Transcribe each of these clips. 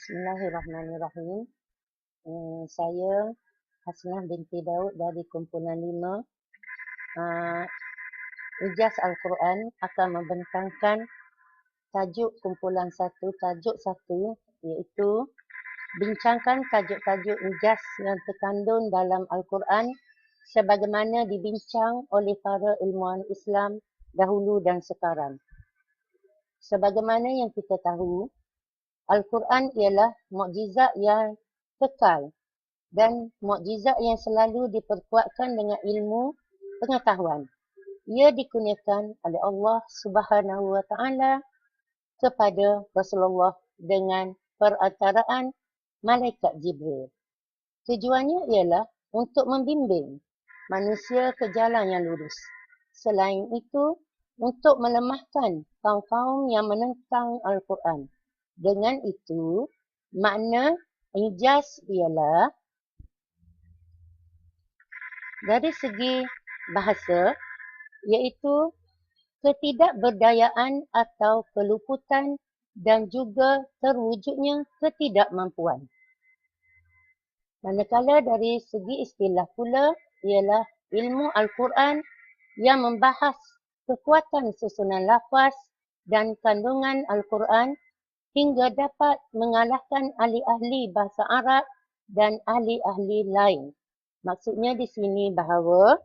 Bismillahirrahmanirrahim. Uh, saya Hasnah binti Daud dari kumpulan 5. Uh, Ijaz Al-Quran akan membentangkan tajuk kumpulan satu, tajuk satu iaitu bincangkan tajuk-tajuk ijaz yang terkandung dalam Al-Quran sebagaimana dibincang oleh para ilmuwan Islam dahulu dan sekarang. Sebagaimana yang kita tahu, Al-Quran ialah mukjizat yang kekal dan mukjizat yang selalu diperkuatkan dengan ilmu pengetahuan. Ia dikurniakan oleh Allah Subhanahu Wa Taala kepada Rasulullah dengan perantaraan malaikat Jibril. Tujuannya ialah untuk membimbing manusia ke jalan yang lurus. Selain itu, untuk melemahkan kaum-kaum yang menentang Al-Quran dengan itu, makna ijaz ialah dari segi bahasa iaitu ketidakberdayaan atau keluputan dan juga terwujudnya ketidakmampuan. Manakala dari segi istilah pula ialah ilmu Al-Quran yang membahas kekuatan susunan lafaz dan kandungan Al-Quran hingga dapat mengalahkan ahli-ahli bahasa Arab dan ahli-ahli lain. Maksudnya di sini bahawa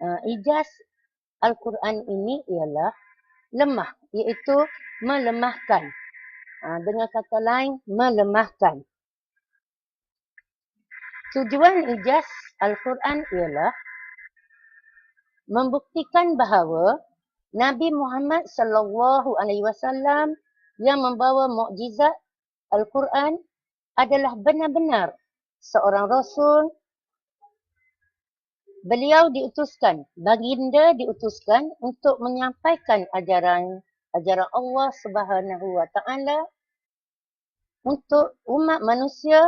uh, ijaz Al-Quran ini ialah lemah iaitu melemahkan. Uh, dengan kata lain, melemahkan. Tujuan ijaz Al-Quran ialah membuktikan bahawa Nabi Muhammad sallallahu alaihi wasallam yang membawa mukjizat Al-Quran adalah benar-benar seorang rasul. Beliau diutuskan, baginda diutuskan untuk menyampaikan ajaran ajaran Allah Subhanahu wa taala untuk umat manusia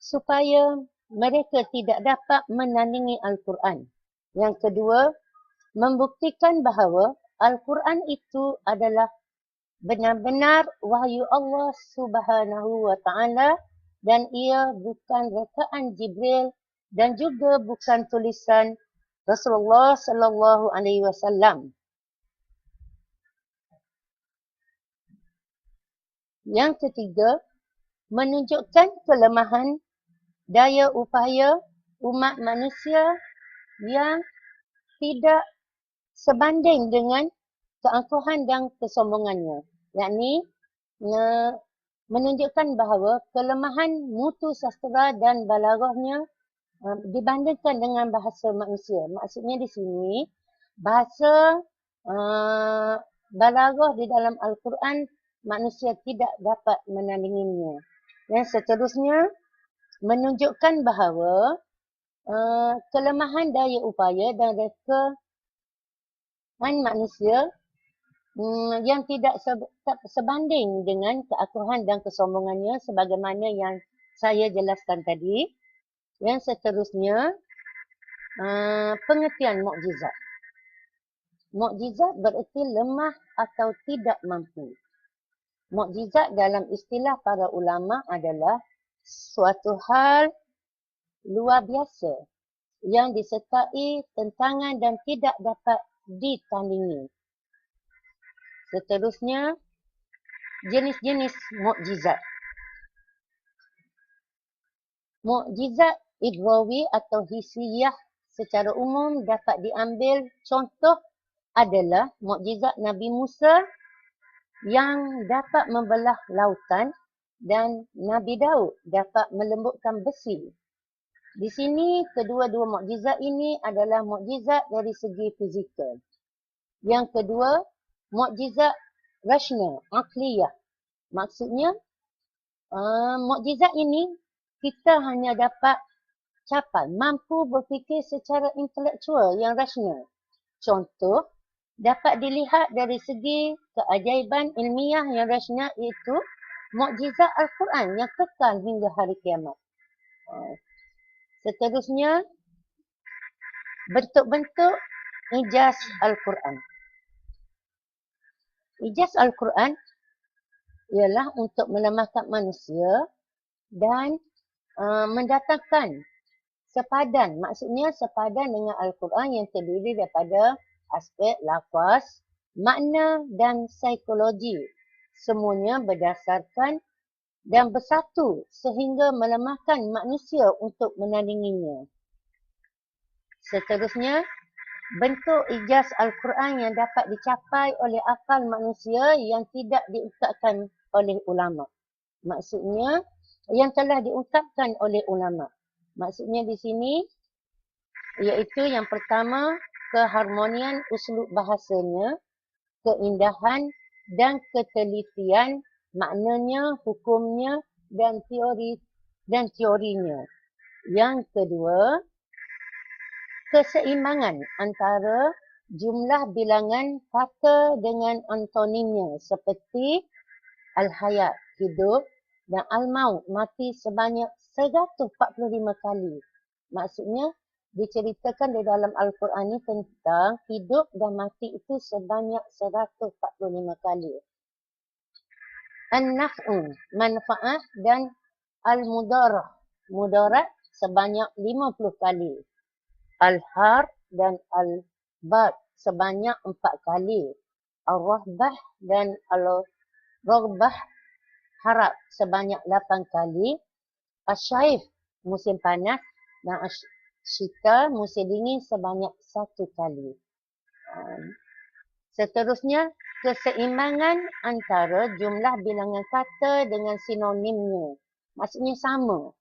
supaya mereka tidak dapat menandingi Al-Quran. Yang kedua, membuktikan bahawa Al-Quran itu adalah benar-benar wahyu Allah Subhanahu wa taala dan ia bukan rekaan Jibril dan juga bukan tulisan Rasulullah sallallahu alaihi wasallam. Yang ketiga, menunjukkan kelemahan daya upaya umat manusia yang tidak sebanding dengan keangkuhan dan kesombongannya. Yakni menunjukkan bahawa kelemahan mutu sastra dan balaghahnya uh, dibandingkan dengan bahasa manusia. Maksudnya di sini bahasa uh, balaghah di dalam Al-Quran manusia tidak dapat menandinginya. Dan seterusnya menunjukkan bahawa uh, kelemahan daya upaya dan reka man manusia mm, yang tidak sebanding dengan keakuhan dan kesombongannya sebagaimana yang saya jelaskan tadi. Yang seterusnya, uh, pengertian mukjizat. Mukjizat bererti lemah atau tidak mampu. Mukjizat dalam istilah para ulama adalah suatu hal luar biasa yang disertai tentangan dan tidak dapat ditandingi. Seterusnya, jenis-jenis mukjizat. Mukjizat idrawi atau hisiyah secara umum dapat diambil contoh adalah mukjizat Nabi Musa yang dapat membelah lautan dan Nabi Daud dapat melembutkan besi di sini kedua-dua mukjizat ini adalah mukjizat dari segi fizikal. Yang kedua, mukjizat rasional, akliyah. Maksudnya, uh, mukjizat ini kita hanya dapat capai, mampu berfikir secara intelektual yang rasional. Contoh, dapat dilihat dari segi keajaiban ilmiah yang rasional iaitu mukjizat Al-Quran yang kekal hingga hari kiamat. Uh, Seterusnya, bentuk-bentuk ijaz Al-Quran. Ijaz Al-Quran ialah untuk melemahkan manusia dan uh, mendatangkan sepadan. Maksudnya sepadan dengan Al-Quran yang terdiri daripada aspek lafaz, makna dan psikologi. Semuanya berdasarkan dan bersatu sehingga melemahkan manusia untuk menandinginya. Seterusnya, bentuk ijaz Al-Quran yang dapat dicapai oleh akal manusia yang tidak diungkapkan oleh ulama. Maksudnya, yang telah diungkapkan oleh ulama. Maksudnya di sini iaitu yang pertama keharmonian uslub bahasanya, keindahan dan ketelitian maknanya, hukumnya dan teori dan teorinya. Yang kedua, keseimbangan antara jumlah bilangan kata dengan antonimnya seperti al-hayat, hidup dan al-maut, mati sebanyak 145 kali. Maksudnya diceritakan di dalam Al-Quran ini tentang hidup dan mati itu sebanyak 145 kali. An-naf'u, manfaat dan al-mudarah, mudarat sebanyak 50 kali. Al-har dan al-bad sebanyak 4 kali. Al-rahbah dan al-raghbah harap sebanyak 8 kali. Asyaif musim panas dan asyita musim dingin sebanyak satu kali. Seterusnya, keseimbangan antara jumlah bilangan kata dengan sinonimnya. Maksudnya sama.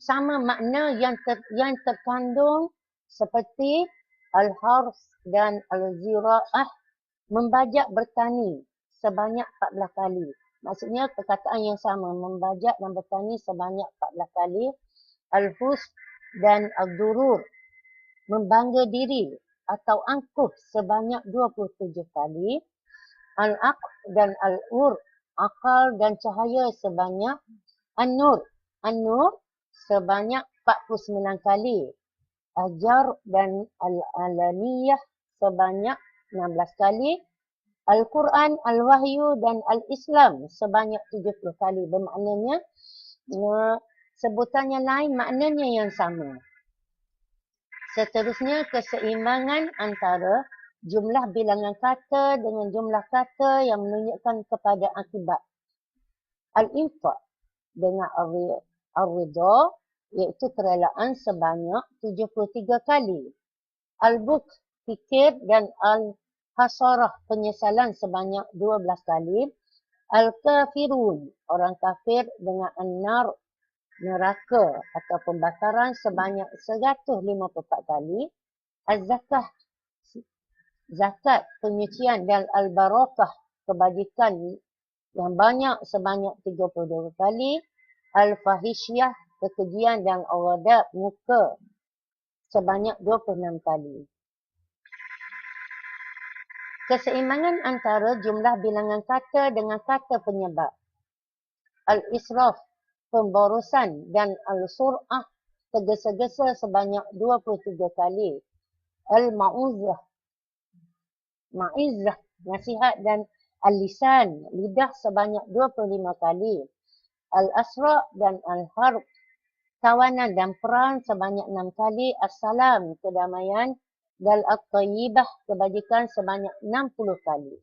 sama makna yang ter, yang terkandung seperti al-harf dan al-zira'ah membajak bertani sebanyak 14 kali. Maksudnya perkataan yang sama membajak dan bertani sebanyak 14 kali. Al-hus dan al-durur membangga diri atau angkuh sebanyak 27 kali. Al-aq dan al-ur akal dan cahaya sebanyak an-nur. An-nur sebanyak 49 kali. Ajar dan al-alaniyah sebanyak 16 kali. Al-Quran, Al-Wahyu dan Al-Islam sebanyak 70 kali. Bermaknanya sebutannya lain maknanya yang sama. Seterusnya keseimbangan antara jumlah bilangan kata dengan jumlah kata yang menunjukkan kepada akibat. Al-Infaq dengan Al-Ridha iaitu kerelaan sebanyak 73 kali. Al-Buk, fikir dan Al-Ridha hasarah penyesalan sebanyak 12 kali. Al-kafirun, orang kafir dengan an-nar, neraka atau pembakaran sebanyak 154 kali. Az-zakah, zakat, penyucian dan al-barakah, kebajikan yang banyak sebanyak 32 kali. Al-fahisyah, kekejian dan al-wadab, muka sebanyak 26 kali. Keseimbangan antara jumlah bilangan kata dengan kata penyebab. Al-israf, pemborosan dan al-sur'ah, tergesa-gesa sebanyak 23 kali. Al-ma'uzah, ma'izzah, nasihat dan al-lisan, lidah sebanyak 25 kali. Al-asra' dan al-harb, tawanan dan perang sebanyak 6 kali. Assalam, kedamaian dan at-tayyibah kebajikan sebanyak 60 kali.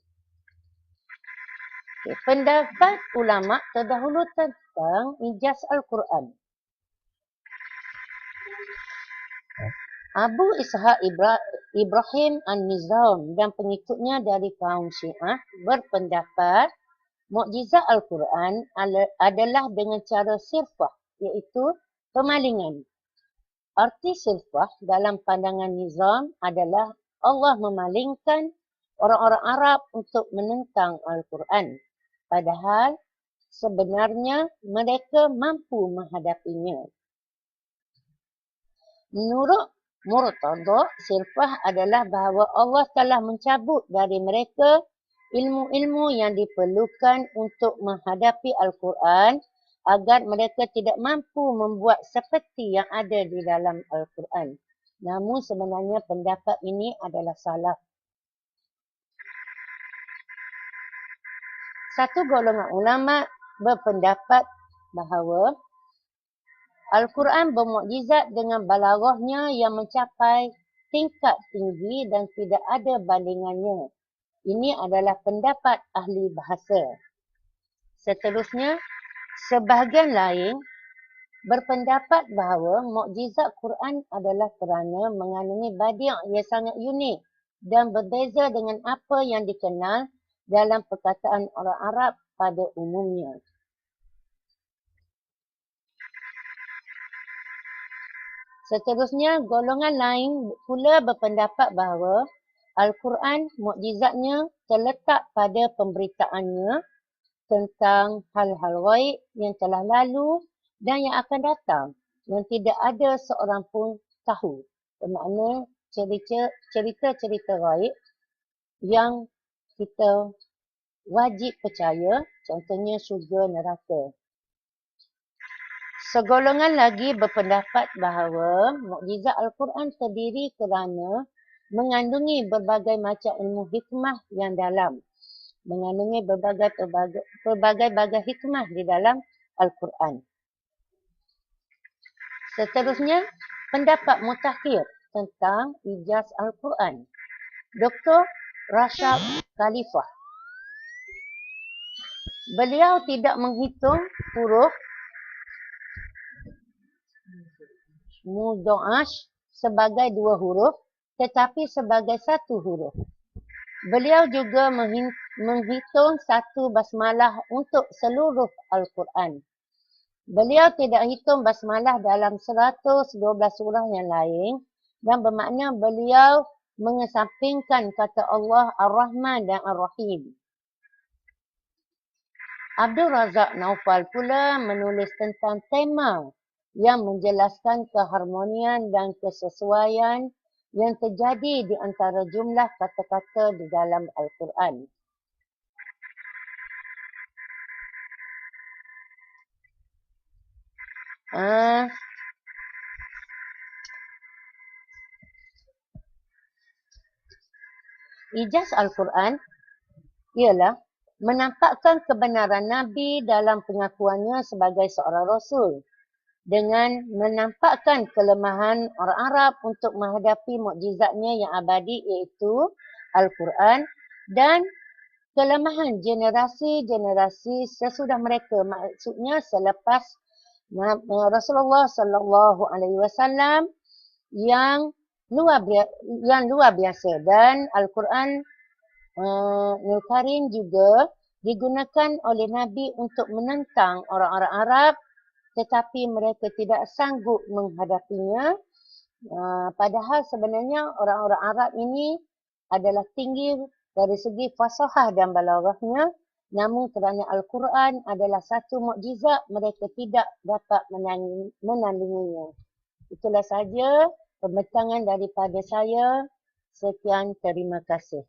Okay. Pendapat ulama terdahulu tentang ijaz Al-Quran. Abu Ishaq Ibrahim An-Nizam dan pengikutnya dari kaum Syiah berpendapat mukjizat Al-Quran adalah dengan cara sirfah iaitu pemalingan. Arti silfah dalam pandangan nizam adalah Allah memalingkan orang-orang Arab untuk menentang Al-Quran. Padahal sebenarnya mereka mampu menghadapinya. Menurut Murtada, silfah adalah bahawa Allah telah mencabut dari mereka ilmu-ilmu yang diperlukan untuk menghadapi Al-Quran agar mereka tidak mampu membuat seperti yang ada di dalam Al-Quran. Namun sebenarnya pendapat ini adalah salah. Satu golongan ulama berpendapat bahawa Al-Quran bermukjizat dengan balaghahnya yang mencapai tingkat tinggi dan tidak ada bandingannya. Ini adalah pendapat ahli bahasa. Seterusnya, sebahagian lain berpendapat bahawa mukjizat Quran adalah kerana mengandungi badi' yang sangat unik dan berbeza dengan apa yang dikenal dalam perkataan orang Arab pada umumnya. Seterusnya, golongan lain pula berpendapat bahawa Al-Quran mukjizatnya terletak pada pemberitaannya tentang hal-hal gaib yang telah lalu dan yang akan datang yang tidak ada seorang pun tahu. Bermakna cerita-cerita gaib yang kita wajib percaya, contohnya syurga neraka. Segolongan lagi berpendapat bahawa mukjizat Al-Quran terdiri kerana mengandungi berbagai macam ilmu hikmah yang dalam. Mengandungi berbagai berbagai hikmah di dalam Al-Quran. Seterusnya, pendapat mutakhir tentang ijaz Al-Quran. Dr. Rashad Khalifah. Beliau tidak menghitung huruf mudha'ash sebagai dua huruf tetapi sebagai satu huruf. Beliau juga menghitung satu basmalah untuk seluruh Al-Quran. Beliau tidak hitung basmalah dalam 112 surah yang lain dan bermakna beliau mengesampingkan kata Allah Ar-Rahman dan Ar-Rahim. Abdul Razak Naufal pula menulis tentang tema yang menjelaskan keharmonian dan kesesuaian yang terjadi di antara jumlah kata-kata di dalam Al-Quran. Uh, ijaz Al-Quran ialah menampakkan kebenaran Nabi dalam pengakuannya sebagai seorang Rasul dengan menampakkan kelemahan orang Arab untuk menghadapi mukjizatnya yang abadi iaitu Al-Quran dan kelemahan generasi-generasi sesudah mereka maksudnya selepas Rasulullah sallallahu alaihi wasallam yang luar yang luar biasa. Dan Al-Quran uh, Karim juga digunakan oleh Nabi untuk menentang orang-orang Arab tetapi mereka tidak sanggup menghadapinya. Uh, padahal sebenarnya orang-orang Arab ini adalah tinggi dari segi fasahah dan balaghahnya. Namun kerana Al-Quran adalah satu mukjizat, mereka tidak dapat menandinginya. Itulah saja pembentangan daripada saya. Sekian, terima kasih.